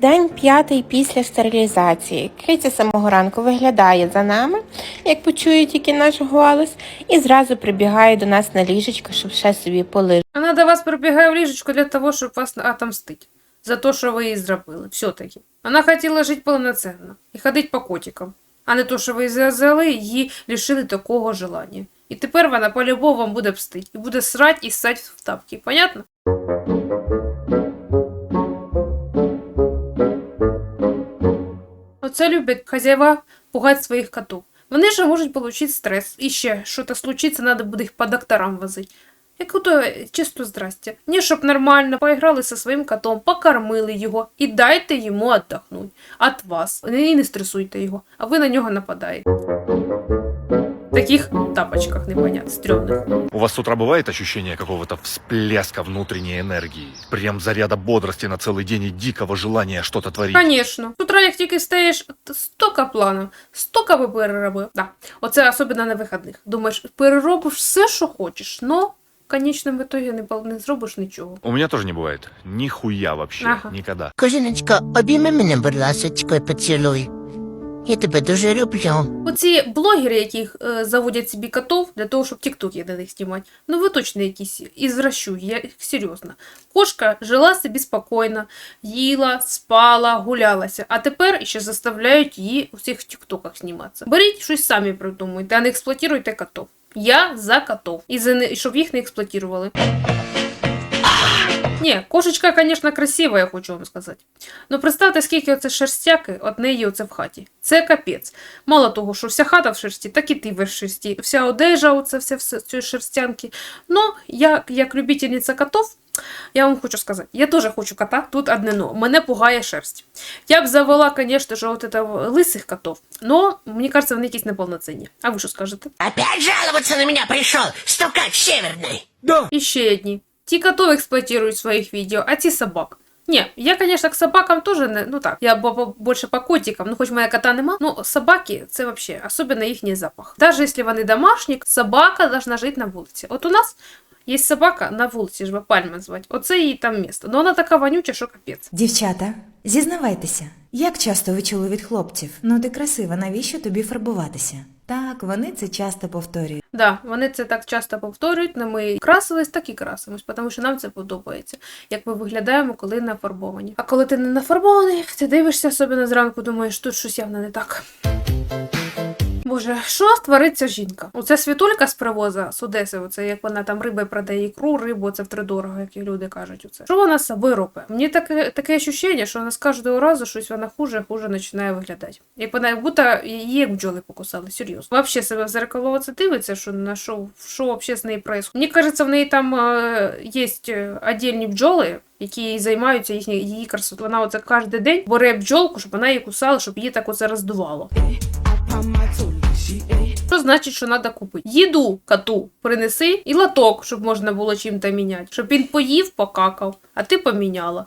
День п'ятий після стерилізації. Киця з самого ранку виглядає за нами, як почує тільки наш голос, і зразу прибігає до нас на ліжечко, щоб ще собі полежати. Вона до вас прибігає в ліжечко для того, щоб вас отомстить. За те, що ви її зробили. Все-таки. Вона хотіла жити повноцінно і ходити по котикам. А не то, що ви взяли і її лишили такого желання. І тепер вона по-любому вам буде пстить. І буде срать і ссать в тапки. Понятно? Оце люблять хазяїва пугать своїх котів. Вони ж можуть отримати стрес. І ще щось случиться, треба буде їх по докторам возити. Як то чисто здрастя. Ні, щоб нормально поіграли зі своїм котом, покормили його і дайте йому віддохнути. От вас. І не стресуйте його, а ви на нього нападаєте. В таких тапочках непонятно, стрьомних. У вас с утра бывает ощущение какого-то всплеска внутренней энергии? Прям заряда бодрости на целый день и дикого желания что-то творить? Конечно. З утра, як тільки стаєш, т- стока планів, стока би переробив. Да. Оце особливо на вихідних. Думаєш, переробиш все, що хочеш, но в конечному итоге не, пол- не зробиш нічого. У меня тоже не бывает. Нихуя вообще. Ага. Никогда. Кожиночка, обійми мене, будь ласочка, і поцілуй. Я тебе дуже люблю. Оці блогери, які е, заводять собі котов для того, щоб тіктоки на них знімати, ну ви точно якісь ізвращу, я серйозно. Кошка жила собі спокійно, їла, спала, гулялася, а тепер ще заставляють її у всіх тіктоках зніматися. Беріть щось самі придумуйте, а не експлуатуйте котов. Я за котов. І за не, щоб їх не експлуатували. Ні, кошечка, звісно, красива, я хочу вам сказати. Ну представте, скільки оце шерстяки од неї оце в хаті. Це капець. Мало того, що вся хата в шерсті, так і ти в шерсті. Вся одежа, оце вся, вся цієї шерстянки. Ну, я, як любительниця котов, я вам хочу сказати, я теж хочу кота, тут одне но. Мене пугає шерсть. Я б завела, звісно ж, от это лисих котов, но мені кажется, вони якісь неповноцінні. А ви що скажете? Опять жаловаться на меня пришел, стукач северный. І ще одні. Ті котов експлуатують в своїх відео, а ті собак. Ні, я, конечно, к собакам тоже не, ну так, я бо- бо- більше по котикам, ну хоч моя кота нема, ну собаки це вообще, особенно їхній запах. Даже якщо вони домашні, собака должна жити на вулиці. От у нас є собака на вулиці, ж би пальма звати, оце її там місто. Ну вона така вонюча, що капець. Дівчата, зізнавайтеся, як часто ви чули від хлопців? Ну ти красива, навіщо тобі фарбуватися? Так, вони це часто повторюють. Да, вони це так часто повторюють, але ми красились, так і красимось, тому що нам це подобається, як ми виглядаємо, коли нафарбовані. А коли ти не нафарбований, ти дивишся на зранку, думаєш, тут щось явно не так. Боже, що твориться жінка? Оце світулька з привоза з Одеси, оце як вона там риби продає ікру, рибу, це втридорого, як і люди кажуть. Оце. Що вона з собою? Мені таке, таке ощущення, що вона з кожного разу щось вона хуже, хуже починає виглядати. Як вона, як будто її бджоли покусали, серйозно. Вообще себе в зеркало оце дивиться, що на що, що вообще з нею происходит. Мені кажеться, в неї там е, є віддільні бджоли, які займаються їхні, її красотою. Вона оце кожен день бере бджолку, щоб вона її кусала, щоб її так оце роздувало. Що значить, що треба купити? Їду коту принеси і лоток, щоб можна було чим-то міняти. Щоб він поїв, покакав, а ти поміняла.